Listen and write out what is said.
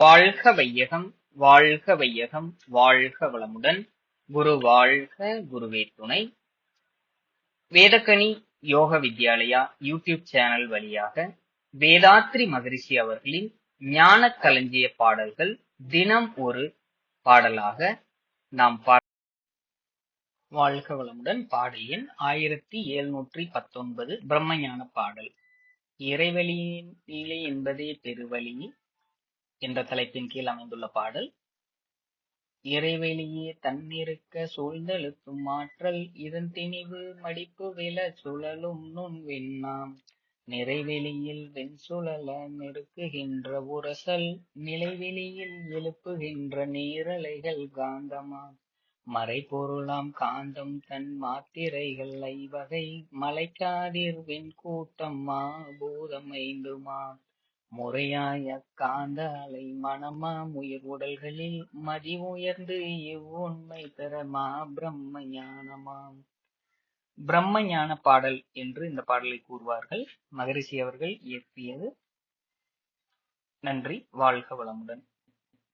வாழ்க வையகம் வாழ்க வையகம் வாழ்க வளமுடன். குரு வாழ்க குருவே துணை. வேதக்கணி யோக வித்யாலயா யூடியூப் சேனல் வழியாக வேதாத்ரி மகரிஷி அவர்களின் ஞான களஞ்சிய பாடல்கள் தினம் ஒரு பாடலாக நாம் பா வாழ்க வளமுடன் பாடல் எண் ஆயிரத்தி எழுநூற்றி பத்தொன்பது பிரம்மஞான பாடல். இறைவழியின் நிலை என்பதே பெருவழி. என்ற தலைப்பின் கீழ் அமைந்துள்ள பாடல் இறைவெளியே தன்னிருக்க சூழ்ந்தெழுத்தும் ஆற்றல் இதன் திணிவு மடிப்பு வில சுழலும் நுண் விண்ணாம். நிறைவெளியில் வெண் சுழல நெருக்குகின்ற உரசல் நிலைவெளியில் எழுப்புகின்ற நீரலைகள் காந்தமாம். மறைபொருளாம் காந்தம் தன் மாத்திரைகள் ஐவகை மலைக்காதிர் வெண்கூட்டம் மா பூதம் ஐந்துமாம். முறையாய காந்த அலை மனமா உயிர் உடல்களில் மதி உயர்ந்து இவ்வுண்மை பெற மா பிரம்ம ஞானமாம். பிரம்ம ஞான பாடல் என்று இந்த பாடலை கூறுவார்கள். மகரிஷி அவர்கள் இயற்றியது. நன்றி. வாழ்க வளமுடன்.